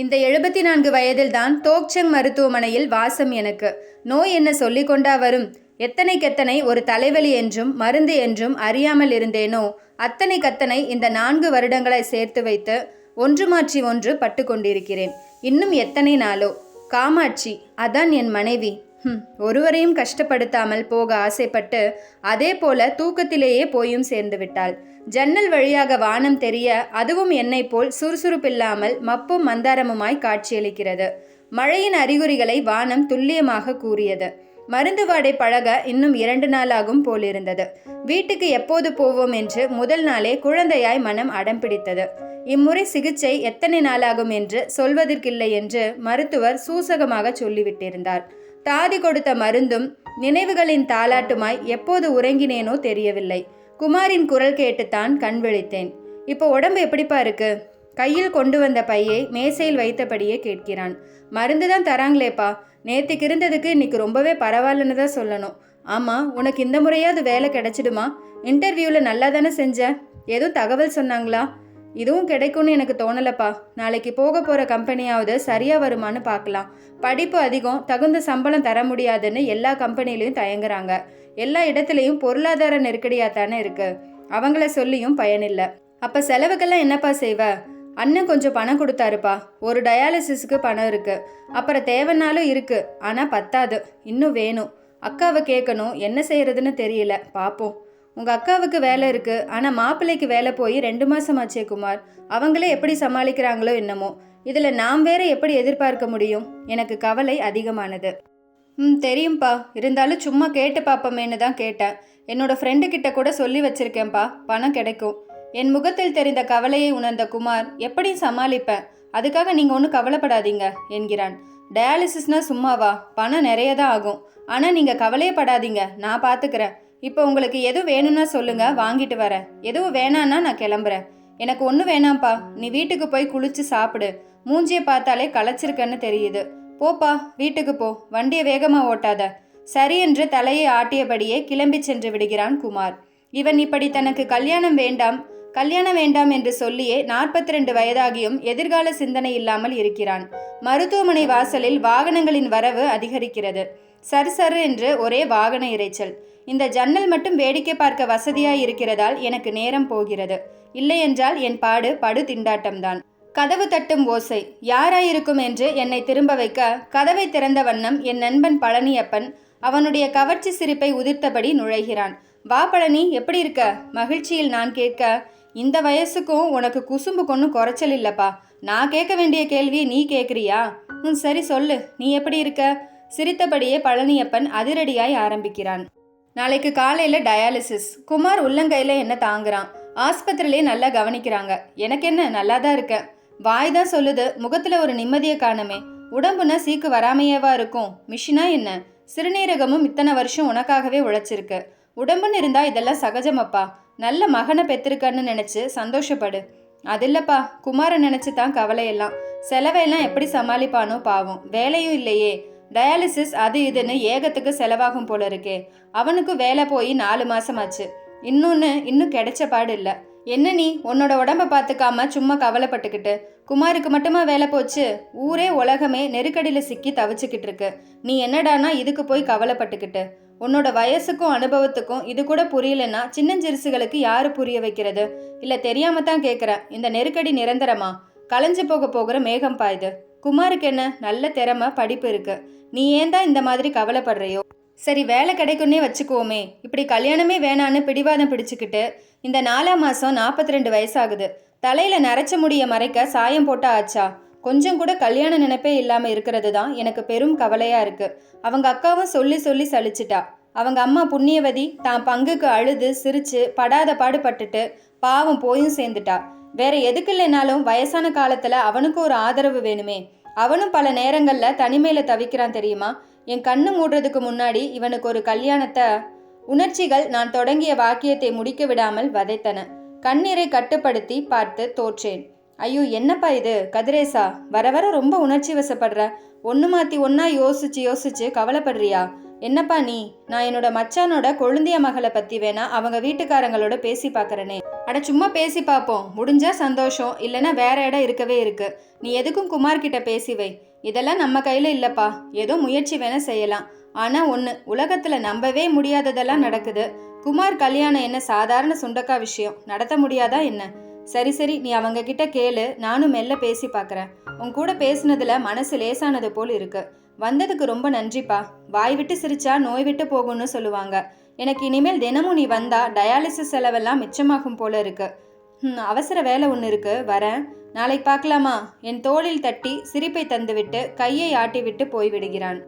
இந்த எழுபத்தி நான்கு வயதில்தான் தோக்சங் மருத்துவமனையில் வாசம் எனக்கு. நோய் என்ன சொல்லி கொண்டா வரும்? எத்தனைக்கெத்தனை ஒரு தலைவலி என்றும் மருந்து என்றும் அறியாமல் இருந்தேனோ? அத்தனை கத்தனை இந்த நான்கு வருடங்களை சேர்த்து வைத்து ஒன்று மாற்றி ஒன்று பட்டு கொண்டிருக்கிறேன் இன்னும் எத்தனை நாளோ? காமாட்சி அதான் என் மனைவி. ஒருவரையும் கஷ்டப்படுத்தாமல் போக ஆசைப்பட்டு அதே போல தூக்கத்திலேயே போயும் சேர்ந்து விட்டாள். ஜன்னல் வழியாக வானம் தெரிய அதுவும் என்னைப் போல் சுறுசுறுப்பில்லாமல் மப்பும் மந்தாரமுமாய் காட்சியளிக்கிறது. மழையின் அறிகுறிகளை வானம் துல்லியமாக கூறியது. மருந்து வாடை பழக இன்னும் இரண்டு நாளாகும் போலிருந்தது. வீட்டுக்கு எப்போது போவோம் என்று முதல் நாளே குழந்தையாய் மனம் அடம் பிடித்தது. இம்முறை சிகிச்சை எத்தனை நாளாகும் என்று சொல்வதற்கில்லை என்று மருத்துவர் சூசகமாக சொல்லிவிட்டிருந்தார். தாதி கொடுத்த மருந்தும் நினைவுகளின் தாளாட்டுமாய் எப்போது உறங்கினேனோ தெரியவில்லை. குமாரின் குரல் கேட்டுத்தான் கண் விழித்தேன். இப்போ உடம்பு எப்படிப்பா இருக்கு? கையில் கொண்டு வந்த பையை மேசையில் வைத்தபடியே கேட்கிறான். மருந்து தான் தராங்களேப்பா. நேற்றுக்கு இருந்ததுக்கு இன்னைக்கு ரொம்பவே பரவாயில்லன்னு தான் சொல்லணும். ஆமாம் உனக்கு இந்த முறையாவது வேலை கிடைச்சிடுமா? இன்டர்வியூவில் நல்லா தானே செஞ்ச? எதுவும் தகவல் சொன்னாங்களா? இதுவும் கிடைக்கும்னு எனக்கு தோணலப்பா. நாளைக்கு போக போகிற கம்பெனியாவது சரியாக வருமான்னு பார்க்கலாம். படிப்பு அதிகம் தகுந்த சம்பளம் தர முடியாதுன்னு எல்லா கம்பெனிலையும் தயங்குறாங்க. எல்லா இடத்துலையும் பொருளாதார நெருக்கடியாக தானே இருக்கு. அவங்கள சொல்லியும் பயனில்லை. அப்போ செலவுக்கெல்லாம் என்னப்பா செய்வ? அண்ணன் கொஞ்சம் பணம் கொடுத்தாருப்பா. ஒரு டயாலிசிஸ்க்கு பணம் இருக்கு. அப்புறம் தேவைன்னாலும் இருக்கு. ஆனால் பத்தாது. இன்னும் வேணும். அக்காவை கேட்கணும் என்ன செய்யறதுன்னு தெரியல. பார்ப்போம் உங்கள் அக்காவுக்கு வேலை இருக்குது ஆனால் மாப்பிள்ளைக்கு வேலை போய் ரெண்டு மாதம் ஆச்சே குமார். அவங்களே எப்படி சமாளிக்கிறாங்களோ என்னமோ. இதில் நாம் வேற எப்படி எதிர்பார்க்க முடியும்? எனக்கு கவலை அதிகமானது. ம் தெரியும்ப்பா இருந்தாலும் சும்மா கேட்டு பார்ப்போமேன்னு தான் கேட்டேன். என்னோட ஃப்ரெண்டு கிட்ட கூட சொல்லி வச்சிருக்கேன்ப்பா பணம் கிடைக்கும். என் முகத்தில் தெரிந்த கவலையை உணர்ந்த குமார் எப்படி சமாளிப்பேன் அதுக்காக நீங்கள் ஒன்றும் கவலைப்படாதீங்க என்கிறான். டயாலிசிஸ்னால் சும்மாவா? பணம் நிறைய தான் ஆகும். ஆனால் நீங்கள் கவலையே படாதீங்க நான் பார்த்துக்கிறேன் இப்போ உங்களுக்கு எது வேணும்னா சொல்லுங்க வாங்கிட்டு வரேன் எதுவும் வேணான்னா நான் கிளம்புறேன். எனக்கு ஒன்றும் வேணாம்ப்பா. நீ வீட்டுக்கு போய் குளிச்சு சாப்பிடு. மூஞ்சியை பார்த்தாலே களைச்சிருக்கன்னு தெரியுது. போப்பா வீட்டுக்கு போ. வண்டியை வேகமாக ஓட்டாத. சரி என்று தலையை ஆட்டியபடியே கிளம்பி சென்று விடுகிறான் குமார். இவன் இப்படி தனக்கு கல்யாணம் வேண்டாம் கல்யாணம் வேண்டாம் என்று சொல்லியே நாற்பத்தி ரெண்டு வயதாகியும் எதிர்கால சிந்தனை இல்லாமல் இருக்கிறான். மருத்துவமனை வாசலில் வாகனங்களின் வரவு அதிகரிக்கிறது. சரு சரு என்று ஒரே வாகன இரைச்சல். இந்த ஜன்னல் மட்டும் வேடிக்கை பார்க்க வசதியாய் இருக்கிறதால் எனக்கு நேரம் போகிறது. இல்லையென்றால் என் பாடு படு திண்டாட்டம்தான். கதவு தட்டும் ஓசை. யாராயிருக்கும் என்று என்னை திரும்ப வைக்க கதவை திறந்த வண்ணம் என் நண்பன் பழனியப்பன் அவனுடைய கவர்ச்சி சிரிப்பை உதிர்த்தபடி நுழைகிறான். வா பழனி எப்படி இருக்க? மகிழ்ச்சியில் நான் கேட்க இந்த வயசுக்கும் உனக்கு குசும்பு கொன்னு குறைச்சல் இல்லப்பா. நான் கேட்க வேண்டிய கேள்வியை நீ கேட்குறியா? ம் சரி சொல்லு. நீ எப்படி இருக்க? சிரித்தபடியே பழனியப்பன் அதிரடியாய் ஆரம்பிக்கிறான். நாளைக்கு காலையில் டயாலிசிஸ் குமார் உள்ளங்கையில் என்ன தாங்குறான்? ஆஸ்பத்திரியிலே நல்லா கவனிக்கிறாங்க. எனக்கு என்ன நல்லா தான் இருக்கேன். வாய் தான் சொல்லுது முகத்தில் ஒரு நிம்மதியை காணுமே. உடம்புனா சீக்கு வராமையேவா இருக்கும்? மிஷினா என்ன? சிறுநீரகமும் இத்தனை வருஷம் உனக்காகவே உழைச்சிருக்கு. உடம்புன்னு இருந்தா இதெல்லாம் சகஜமப்பா. நல்ல மகனை பெற்றிருக்கன்னு நினச்சி சந்தோஷப்படு. அது இல்லைப்பா குமாரை நினச்சி தான் கவலையெல்லாம். செலவையெல்லாம் எப்படி சமாளிப்பானோ பாவம். வேலையும் இல்லையே. டயாலிசிஸ் அது இதுன்னு ஏகத்துக்கு செலவாகும் போல இருக்கே. அவனுக்கு வேலை போய் நாலு மாசம் ஆச்சு இன்னொன்று இன்னும் கிடைச்ச பாடு இல்லை. என்ன நீ உன்னோட உடம்ப பார்த்துக்காம சும்மா கவலைப்பட்டுக்கிட்டு? குமாருக்கு மட்டுமா வேலை போச்சு? ஊரே உலகமே நெருக்கடியில் சிக்கி தவிச்சுக்கிட்டு இருக்கு. நீ என்னடானா இதுக்கு போய் கவலைப்பட்டுக்கிட்டு? உன்னோட வயசுக்கும் அனுபவத்துக்கும் இது கூட புரியலன்னா சின்னஞ்சிறுசுகளுக்கு யாரு புரிய வைக்கிறது? இல்லை தெரியாம தான் கேட்குறேன் இந்த நெருக்கடி நிரந்தரமா? கலைஞ்சு போக போகிற மேகம் பாயுது. குமாருக்கு என்ன நல்ல திறமை படிப்பு இருக்கு. நீ ஏன் தான் இந்த மாதிரி கவலைப்படுறியோ? சரி வேலை கிடைக்குன்னே வச்சுக்குவோமே இப்படி கல்யாணமே வேணான்னு பிடிவாதம் பிடிச்சுக்கிட்டு இந்த நாலாம் மாதம் நாற்பத்தி ரெண்டு வயசாகுது. தலையில் நரைச்ச முடிய மறைக்க சாயம் போட்டா ஆச்சா? கொஞ்சம் கூட கல்யாண நினைப்பே இல்லாமல் இருக்கிறது தான் எனக்கு பெரும் கவலையாக இருக்குது அவங்க அக்காவும் சொல்லி சொல்லி சலிச்சிட்டா. அவங்க அம்மா புண்ணியவதி தான் பங்குக்கு அழுது சிரித்து படாத பாடுபட்டுட்டு பாவம் போயும் சேர்ந்துட்டா. வேற எதுக்கு இல்லைனாலும் வயசான காலத்தில் அவனுக்கு ஒரு ஆதரவு வேணுமே. அவனும் பல நேரங்களில் தனிமையில் தவிக்கிறான் தெரியுமா? என் கண்ணு மூடுறதுக்கு முன்னாடி இவனுக்கு ஒரு கல்யாணத்தை உணர்ச்சிகள் நான் தொடங்கிய வாக்கியத்தை முடிக்க விடாமல் வதைத்தன. கண்ணீரை கட்டுப்படுத்தி பார்த்து தோற்றேன். ஐயோ என்னப்பா இது? கதிரேசா வர வர ரொம்ப உணர்ச்சி வசப்படுற. ஒன்று மாற்றி ஒன்றா யோசிச்சு யோசிச்சு கவலைப்படுறியா? என்னப்பா நீ? நான் என்னோட மச்சானோட கொழுந்திய மகளை பத்தி வேணா அவங்க வீட்டுக்காரங்களோட பேசி பார்க்குறனே அட சும்மா பேசி பார்ப்போம் முடிஞ்சா சந்தோஷம் இல்லைன்னா வேற இடம் இருக்கவே இருக்கு. நீ எதுக்கும் குமார் கிட்ட பேசி வை. இதெல்லாம் நம்ம கையில இல்லப்பா. ஏதோ முயற்சி வேணா செய்யலாம். ஆனா ஒன்று உலகத்துல நம்பவே முடியாததெல்லாம் நடக்குது. குமார் கல்யாணம் என்ன சாதாரண சுண்டக்கா விஷயம்? நடத்த முடியாதா என்ன? சரி சரி நீ அவங்க கிட்ட கேளு. நானும் மெல்ல பேசி பார்க்குறேன் உன் கூட பேசுனதுல மனசு லேசானது போல் இருக்கு. வந்ததுக்கு ரொம்ப நன்றிப்பா. வாய் விட்டு சிரிச்சா நோய் விட்டு போகும்னு சொல்லுவாங்க. எனக்கு இனிமேல் தினமும் நீ வந்தா டயாலிசிஸ் செலவெல்லாம் மிச்சமாகும் போல இருக்கு. ம், அவசர வேலை ஒன்று இருக்கு. வரேன். நாளைக்கு பார்க்கலாமா என் தோளில் தட்டி சிரிப்பை தந்துவிட்டு கையை ஆட்டிவிட்டு போய்விடுகிறான்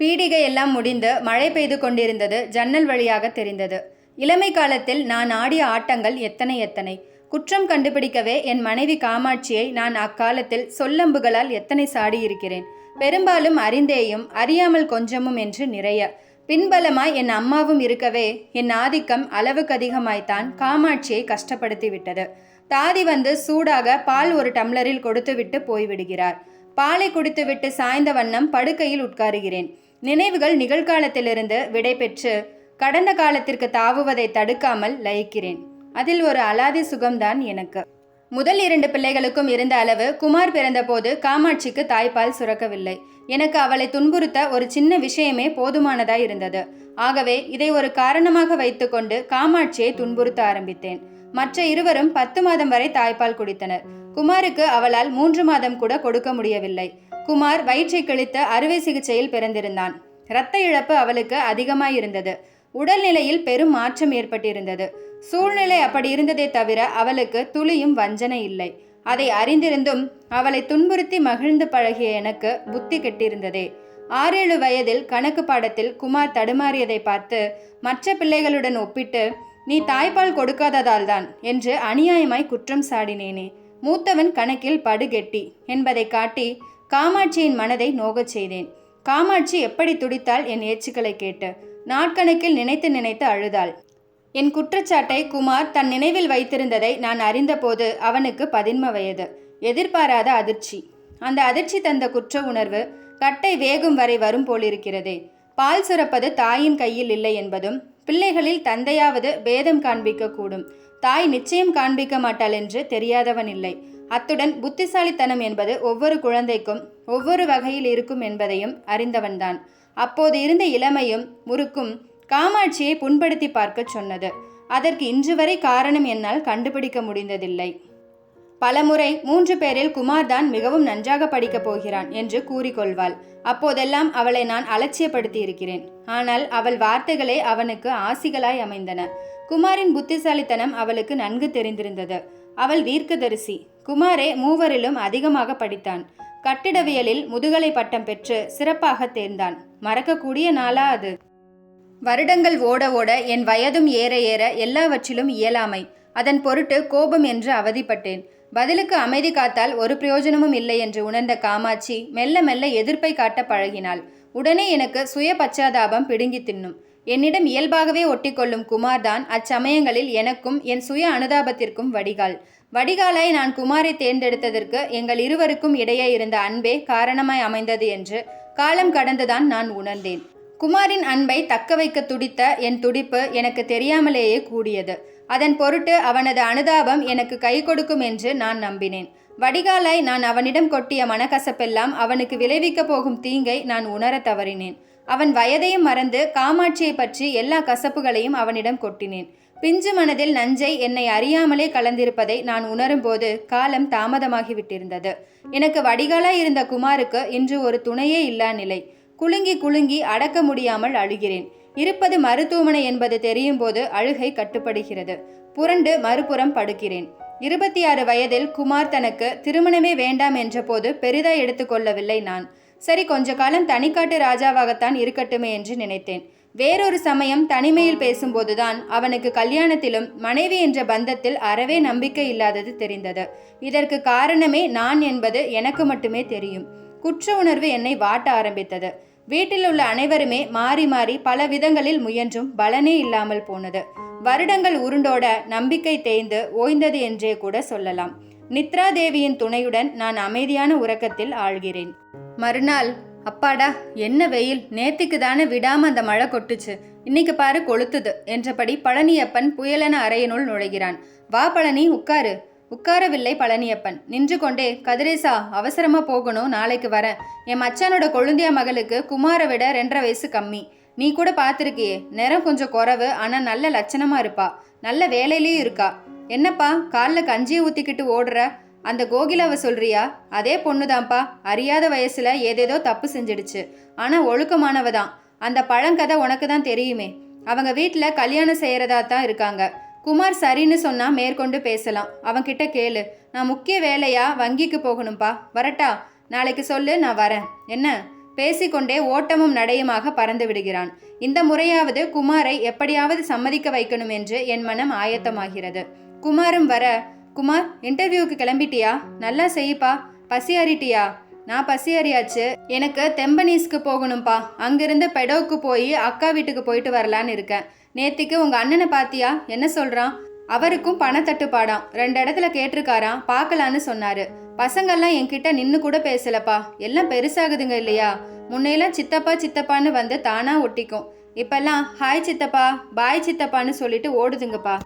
பீடிகை எல்லாம் முடிந்து மழை பெய்து கொண்டிருந்தது ஜன்னல் வழியாக தெரிந்தது. இளமை காலத்தில் நான் ஆடிய ஆட்டங்கள் எத்தனை எத்தனை. குற்றம் கண்டுபிடிக்கவே என் மனைவி காமாட்சியை நான் அக்காலத்தில் சொல்லம்புகளால் எத்தனை சாடியிருக்கிறேன். பெரும்பாலும் அறிந்தேயும் அறியாமல் கொஞ்சமும் என்று நிறைய. பின்பலமாய் என் அம்மாவும் இருக்கவே என் ஆதிக்கம் அளவுக்கு அதிகமாய்த்தான் காமாட்சியை கஷ்டப்படுத்தி விட்டது தாதி வந்து சூடாக பால் ஒரு டம்ளரில் கொடுத்துவிட்டு போய்விடுகிறார். பாலை குடித்துவிட்டு சாய்ந்த வண்ணம் படுக்கையில் உட்காருகிறேன். நினைவுகள் நிகழ்காலத்திலிருந்து விடை பெற்று கடந்த காலத்திற்கு தாவுவதை தடுக்காமல் லயிக்கிறேன். அதில் ஒரு அலாதி சுகம்தான் எனக்கு. முதல் இரண்டு பிள்ளைகளுக்கும் இருந்த அளவு குமார் பிறந்தபோது காமாட்சிக்கு தாய்ப்பால் சுரக்கவில்லை. எனக்கு அவளை துன்புறுத்த ஒரு சின்ன விஷயமே போதுமானதாய் இருந்தது. ஆகவே இதை ஒரு காரணமாக வைத்துக்கொண்டு காமாட்சியை துன்புறுத்த ஆரம்பித்தேன். மற்ற இருவரும் பத்து மாதம் வரை தாய்ப்பால் குடித்தனர். குமாருக்கு அவளால் மூன்று மாதம் கூட கொடுக்க முடியவில்லை. குமார் வயிற்றை கிழித்து அறுவை சிகிச்சையில் பிறந்திருந்தான். இரத்த இழப்பு அவளுக்கு அதிகமாயிருந்தது உடல்நிலையில் பெரும் மாற்றம் ஏற்பட்டிருந்தது. சூழ்நிலை அப்படி இருந்ததே தவிர அவளுக்கு துளியும் வஞ்சனை இல்லை. அதை அறிந்திருந்தும் அவளை துன்புறுத்தி மகிழ்ந்து பழகிய எனக்கு புத்தி கெட்டிருந்ததே. ஆறேழு வயதில் கணக்கு பாடத்தில் குமார் தடுமாறியதை பார்த்து மற்ற பிள்ளைகளுடன் ஒப்பிட்டு நீ தாய்ப்பால் கொடுக்காததால்தான் என்று அநியாயமாய் குற்றம் சாடினேனே. மூத்தவன் கணக்கில் படுகெட்டி என்பதை காட்டி காமாட்சியின் மனதை நோகச் செய்தேன். காமாட்சி எப்படி துடித்தாள் என் ஏச்சுக்களை கேட்டு நாட்கணக்கில் நினைத்து நினைத்து அழுதாள். என் குற்றச்சாட்டை குமார் தன் நினைவில் வைத்திருந்ததை நான் அறிந்தபோது அவனுக்கு பதின்ம வயது. எதிர்பாராத அதிர்ச்சி. அந்த அதிர்ச்சி தந்த குற்ற உணர்வு கட்டை வேகும் வரை வரும் போலிருக்கிறதே. பால் சுரப்பது தாயின் கையில் இல்லை என்பதும் பிள்ளைகளில் தந்தையாவது பேதம் காண்பிக்கக்கூடும். தாய் நிச்சயம் காண்பிக்க மாட்டாள் என்று தெரியாதவன் இல்லை. அத்துடன் புத்திசாலித்தனம் என்பது ஒவ்வொரு குழந்தைக்கும் ஒவ்வொரு வகையில் இருக்கும் என்பதையும் அறிந்தவன்தான். அப்போது இருந்த இளமையும் முறுக்கும் காமாட்சியை புண்படுத்தி பார்க்கச் சொன்னது. அதற்கு இன்று வரை காரணம் என்னால் கண்டுபிடிக்க முடிந்ததில்லை. பலமுறை மூன்று பேரில் குமார் தான் மிகவும் நன்றாக படிக்கப் போகிறான் என்று கூறிக்கொள்வாள். அப்போதெல்லாம் அவளை நான் அலட்சியப்படுத்தி இருக்கிறேன் ஆனால் அவள் வார்த்தைகளே அவனுக்கு ஆசிகளாய் அமைந்தன. குமாரின் புத்திசாலித்தனம் அவளுக்கு நன்கு தெரிந்திருந்தது. அவள் தீர்க்கதரிசி குமாரே மூவரிலும் அதிகமாக படித்தான். கட்டிடவியலில் முதுகலை பட்டம் பெற்று சிறப்பாக தேர்ந்தான். மறக்கக்கூடிய நாளா அது. வருடங்கள் ஓட ஓட என் வயதும் ஏற ஏற எல்லாவற்றிலும் இயலாமை. அதன் பொருட்டு கோபம் என்று அவதிப்பட்டேன். பதிலுக்கு அமைதி காத்தால் ஒரு பிரயோஜனமும் இல்லை என்று உணர்ந்த காமாட்சி மெல்ல மெல்ல எதிர்ப்பை காட்ட பழகினாள். உடனே எனக்கு சுய பச்சாதாபம் பிடுங்கி தின்னும். என்னிடம் இயல்பாகவே ஒட்டிக்கொள்ளும் குமார்தான் அச்சமயங்களில் எனக்கும் என் சுய அனுதாபத்திற்கும் வடிகால். வடிகாலாய் நான் குமாரை தேர்ந்தெடுத்ததற்கு எங்கள் இருவருக்கும் இடையே இருந்த அன்பே காரணமாய் அமைந்தது என்று காலம் கடந்துதான் நான் உணர்ந்தேன். குமாரின் அன்பை தக்க வைக்க துடித்த என் துடிப்பு எனக்கு தெரியாமலேயே கூடியது. அதன் பொருட்டு அவனது அனுதாபம் எனக்கு கை கொடுக்கும் என்று நான் நம்பினேன். வடிகாலாய் நான் அவனிடம் கொட்டிய மனக்கசப்பெல்லாம் அவனுக்கு விளைவிக்கப் போகும் தீங்கை நான் உணரத் தவறினேன். அவன் வயதையும் மறந்து காமாட்சியை பற்றி எல்லா கசப்புகளையும் அவனிடம் கொட்டினேன். பிஞ்சு மனதில் நஞ்சை என்னை அறியாமலே கலந்திருப்பதை நான் உணரும்போது காலம் தாமதமாகிவிட்டிருந்தது. எனக்கு வடிகாலாய் இருந்த குமாருக்கு இன்று ஒரு துணையே இல்லா நிலை. குலுங்கி குலுங்கி அடக்க முடியாமல் அழுகிறேன். இருப்பது மருத்துவமனை என்பது தெரியும் போது அழுகை கட்டுப்படுகிறது. புரண்டு மறுபுறம் படுக்கிறேன். இருபத்தி ஆறு வயதில் குமார் தனக்கு திருமணமே வேண்டாம் என்றபோது பெரிதாய் எடுத்துக்கொள்ளவில்லை நான். சரி கொஞ்ச காலம் தனிக்காட்டு ராஜாவாகத்தான் இருக்கட்டுமே என்று நினைத்தேன். வேறொரு சமயம் தனிமையில் பேசும்போதுதான் அவனுக்கு கல்யாணத்திலும் மனைவி என்ற பந்தத்தில் அறவே நம்பிக்கை இல்லாதது தெரிந்தது. இதற்கு காரணமே நான் என்பது எனக்கு மட்டுமே தெரியும். குற்ற உணர்வு என்னை வாட்ட ஆரம்பித்தது. வீட்டில் உள்ள அனைவருமே மாறி மாறி பல விதங்களில் முயன்றும் பலனே இல்லாமல் போனது. வருடங்கள் உருண்டோட நம்பிக்கை தேய்ந்து ஓய்ந்தது என்றே கூட சொல்லலாம். நித்ரா தேவியின் துணையுடன் நான் அமைதியான உறக்கத்தில் ஆழ்கிறேன் மறுநாள் அப்பாடா என்ன வெயில்? நேத்திக்கு தானே விடாம அந்த மழை கொட்டுச்சு. இன்னைக்கு பாரு கொளுத்துது என்றபடி பழனியப்பன் புயலென அறையினுள் நுழைகிறான். வா பழனி உட்காரு. உட்காரவில்லை பழனியப்பன். நின்று கொண்டே கதிரேசா அவசரமா போகணும். நாளைக்கு வரேன் என் மச்சானோட கொழுந்தியா மகளுக்கு குமாரை விட ரெண்டரை வயசு கம்மி. நீ கூட பார்த்துருக்கியே நிறம் கொஞ்சம் குறவு ஆனா நல்ல லட்சணமா இருப்பா. நல்ல வேலையிலயும் இருக்கா. என்னப்பா காலில் கஞ்சியை ஊத்திக்கிட்டு ஓடுற? அந்த கோகிலாவை சொல்றியா? அதே பொண்ணுதான்ப்பா. அறியாத வயசுல ஏதேதோ தப்பு செஞ்சிடுச்சு. ஆனா ஒழுக்கமானவ தான் அந்த பழங்கதை உனக்கு தான் தெரியுமே. அவங்க வீட்டில் கல்யாணம் செய்யறதா தான் இருக்காங்க. குமார் சரின்னு சொன்னா மேற்கொண்டு பேசலாம். அவன்கிட்ட கேளு. நான் முக்கிய வேலையா வங்கிக்கு போகணும்ப்பா வரட்டா? நாளைக்கு சொல்லு நான் வரேன். என்ன? பேசிக்கொண்டே ஓட்டமும் நடையுமாக பறந்து விடுகிறான். இந்த முறையாவது குமாரை எப்படியாவது சம்மதிக்க வைக்கணும் என்று என் மனம் ஆயத்தமாகிறது. குமாரும் வர குமார் இன்டர்வியூக்கு கிளம்பிட்டியா? நல்லா செய்யுப்பா. பசியாறிட்டியா நான் பசி அறியாச்சு எனக்கு தெம்பனீஸ்க்கு போகணும்ப்பா அங்கிருந்து பெடோவுக்கு போய் அக்கா வீட்டுக்கு போயிட்டு வரலான்னு இருக்கேன். நேத்திக்கு உங்கள் அண்ணனை பாத்தியா? என்ன சொல்கிறான் அவருக்கும் பணத்தட்டுப்பாடாம். ரெண்டு இடத்துல கேட்டிருக்காராம். பார்க்கலான்னு சொன்னாரு. பசங்கெல்லாம் என்கிட்ட நின்று கூட பேசலப்பா. எல்லாம் பெருசாகுதுங்க இல்லையா? முன்னையெல்லாம் சித்தப்பா சித்தப்பான்னு வந்து தானா ஒட்டிக்கும். இப்பெல்லாம் ஹாய் சித்தப்பா பாய் சித்தப்பான்னு சொல்லிட்டு ஓடுதுங்கப்பா.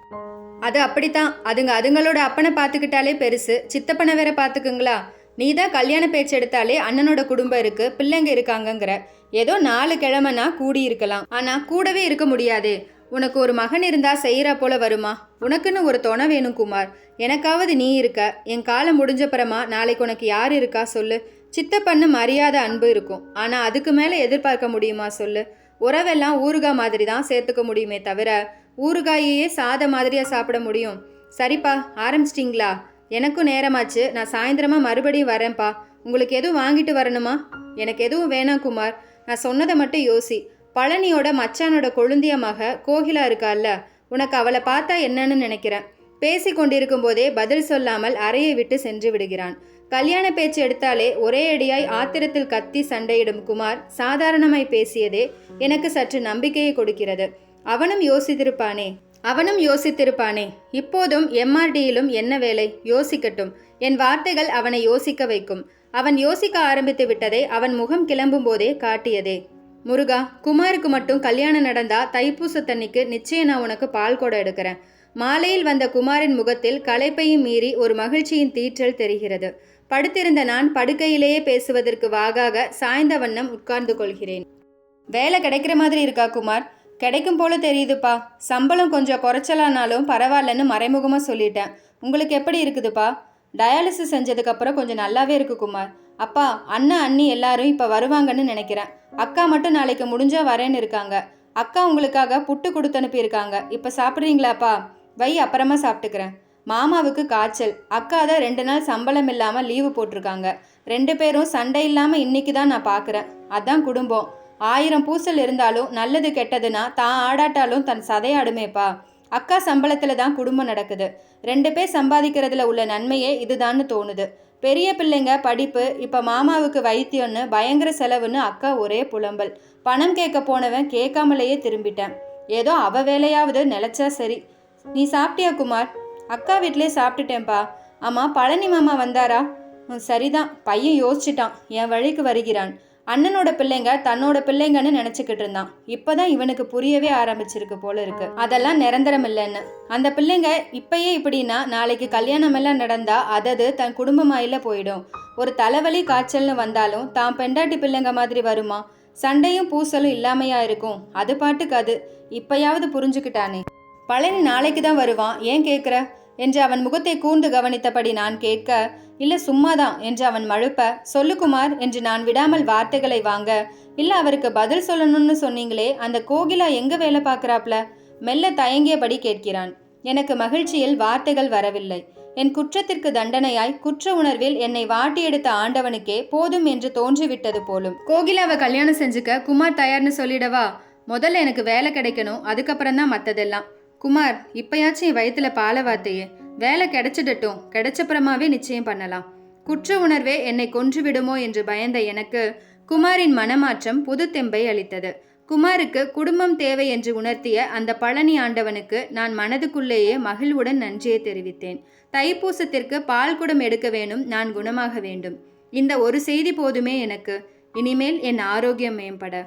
அது அப்படித்தான். அதுங்க அதுங்களோட அப்பனை பார்த்துக்கிட்டாலே பெருசு. சித்தப்பனை வேற பார்த்துக்குங்களா? நீ தான் கல்யாண பேச்சு எடுத்தாலே அண்ணனோட குடும்பம் இருக்கு பிள்ளைங்க இருக்காங்கங்கிற. ஏதோ நாலு கிழமைனா கூடி இருக்கலாம். ஆனா கூடவே இருக்க முடியாதே. உனக்கு ஒரு மகன் இருந்தா செய்யறா போல வருமா? உனக்குன்னு ஒரு துணை வேணும் குமார். எனக்காவது நீ இருக்க. என் காலம் முடிஞ்சப்புறமா நாளைக்கு உனக்கு யார் இருக்கா சொல்லு. சித்தப்பண்ணு மரியாதை அன்பு இருக்கும். ஆனா அதுக்கு மேல எதிர்பார்க்க முடியுமா சொல்லு? உறவெல்லாம் ஊறுகா மாதிரி தான் சேர்த்துக்க முடியுமே தவிர ஊறுகாயையே சாத மாதிரியாக சாப்பிட முடியும். சரிப்பா ஆரம்பிச்சிட்டிங்களா? எனக்கும் நேரமாச்சு. நான் சாயந்தரமாக மறுபடியும் வரேன்ப்பா. உங்களுக்கு எதுவும் வாங்கிட்டு வரணுமா? எனக்கு எதுவும் வேணாம் குமார். நான் சொன்னதை மட்டும் யோசி. பழனியோட மச்சானோட கொழுந்திய மக கோகிலா இருக்கால்ல உனக்கு அவளை பார்த்தா என்னன்னு நினைக்கிறேன். பேசி கொண்டிருக்கும் போதே பதில் சொல்லாமல் அறையை விட்டு சென்று விடுகிறான். கல்யாண பேச்சு எடுத்தாலே ஒரே அடியாய் ஆத்திரத்தில் கத்தி சண்டையிடும் குமார் சாதாரணமாய் பேசியதே எனக்கு சற்று நம்பிக்கையை கொடுக்கிறது. அவனும் யோசித்திருப்பானே அவனும் யோசித்திருப்பானே. இப்போதும் எம்ஆர்டியிலும் என்ன வேலை? யோசிக்கட்டும். என் வார்த்தைகள் அவனை யோசிக்க வைக்கும். அவன் யோசிக்க ஆரம்பித்து விட்டதை அவன் முகம் கிளம்பும் போதே காட்டியதே. முருகா குமாருக்கு மட்டும் கல்யாணம் நடந்தா தைப்பூசத்தன்னிக்கு நிச்சயம் நான் உனக்கு பால் கூட எடுக்கிறேன். மாலையில் வந்த குமாரின் முகத்தில் களைப்பையும் மீறி ஒரு மகிழ்ச்சியின் தீற்றல் தெரிகிறது. படுத்திருந்த நான் படுக்கையிலேயே பேசுவதற்கு வாகாக சாய்ந்த வண்ணம் உட்கார்ந்து கொள்கிறேன். வேலை கிடைக்கிற மாதிரி இருக்கா குமார்? கிடைக்கும் போல தெரியுதுப்பா. சம்பளம் கொஞ்சம் குறைச்சலானாலும் பரவாயில்லன்னு மறைமுகமாக சொல்லிட்டேன். உங்களுக்கு எப்படி இருக்குதுப்பா? டயாலிசிஸ் செஞ்சதுக்கப்புறம் கொஞ்சம் நல்லாவே இருக்கு குமார். அப்பா அண்ணன் அண்ணி எல்லாரும் இப்போ வருவாங்கன்னு நினைக்கிறேன். அக்கா மட்டும் நாளைக்கு முடிஞ்சா வரேன்னு இருக்காங்க. அக்கா உங்களுக்காக புட்டு கொடுத்து அனுப்பியிருக்காங்க. இப்போ சாப்பிட்றீங்களாப்பா? வை அப்புறமா சாப்பிட்டுக்கிறேன். மாமாவுக்கு காய்ச்சல். அக்கா தான் ரெண்டு நாள் சம்பளம் இல்லாமல் லீவு போட்டிருக்காங்க. ரெண்டு பேரும் சண்டை இல்லாமல் இன்னைக்கு தான் நான் பார்க்குறேன் அதான் குடும்பம். ஆயிரம் பூசல் இருந்தாலும் நல்லது கெட்டதுன்னா தான் ஆடாட்டாலும் தன் சதையாடுமேப்பா. அக்கா சம்பளத்தில் தான் குடும்பம் நடக்குது. ரெண்டு பேர் சம்பாதிக்கிறதுல உள்ள நன்மையே இதுதான்னு தோணுது. பெரிய பிள்ளைங்க படிப்பு இப்போ மாமாவுக்கு வைத்தியம்னு பயங்கர செலவுன்னு அக்கா ஒரே புலம்பல். பணம் கேட்க போனவன் கேட்காமலேயே திரும்பிட்டேன். ஏதோ அவ வேலையாவது நினைச்சா சரி. நீ சாப்பிட்டியா குமார்? அக்கா வீட்டிலே சாப்பிட்டுட்டேன்ப்பா. ஆமாம் பழனி மாமா வந்தாரா? சரிதான். பையன் யோசிச்சிட்டான். என் வழிக்கு வருகிறான். அண்ணனோட பிள்ளைங்க தன்னோட பிள்ளைங்கன்னு நினைச்சுக்கிட்டு இருந்தான். இப்பதான் இவனுக்கு புரியவே ஆரம்பிச்சிருக்கு போல இருக்கு. அதெல்லாம் நிரந்தரம் இல்லைன்னு. அந்த பிள்ளைங்க இப்பயே இப்படின்னா நாளைக்கு கல்யாணம் எல்லாம் நடந்தா அதது தன் குடும்பமாயில போயிடும். ஒரு தலைவலி காய்ச்சல்னு வந்தாலும் தான் பெண்டாட்டி பிள்ளைங்க மாதிரி வருமா? சண்டையும் பூசலும் இல்லாமையா இருக்கும். அது பாட்டுக்கு அது. இப்பயாவது புரிஞ்சுக்கிட்டானே. பழனி நாளைக்கு தான் வருவான். ஏன் கேட்குற என்று அவன் முகத்தை கூர்ந்து கவனித்தபடி நான் கேட்க இல்ல சும்மாதான் என்று அவன் மழுப்ப சொல்லு குமார் என்று நான் விடாமல் வார்த்தைகளை வாங்க இல்லை அவருக்கு பதில் சொல்லணும்னு சொன்னீங்களே அந்த கோகிலா எங்க வேலை பார்க்கறாப்ல? மெல்ல தயங்கியபடி கேட்கிறான். எனக்கு மகிழ்ச்சியில் வார்த்தைகள் வரவில்லை. என் குற்றத்திற்கு தண்டனையாய் குற்ற உணர்வில் என்னை வாட்டி எடுத்த ஆண்டவனுக்கே போதும் என்று தோன்றிவிட்டது போலும். கோகிலாவை கல்யாணம் செஞ்சுக்க குமார் தயார்னு சொல்லிடவா? முதல்ல எனக்கு வேலை கிடைக்கணும் அதுக்கப்புறம் தான் மற்றதெல்லாம் குமார் இப்பயாச்சும் என் வயித்துல பாலை வார்த்தையே. வேலை கிடைச்சிடட்டும். கிடைச்சப்புறமாவே நிச்சயம் பண்ணலாம். குற்ற உணர்வே என்னை கொன்றுவிடுமோ என்று பயந்த எனக்கு குமாரின் மனமாற்றம் புது தெம்பை அளித்தது. குமாருக்கு குடும்பம் தேவை என்று உணர்த்திய அந்த பழனி ஆண்டவனுக்கு நான் மனதுக்குள்ளேயே மகிழ்வுடன் நன்றியை தெரிவித்தேன். தைப்பூசத்திற்கு பால் குடம் எடுக்க வேணும் நான் குணமாக வேண்டும். இந்த ஒரு செய்தி போதுமே எனக்கு. இனிமேல் என் ஆரோக்கியம் மேம்பட.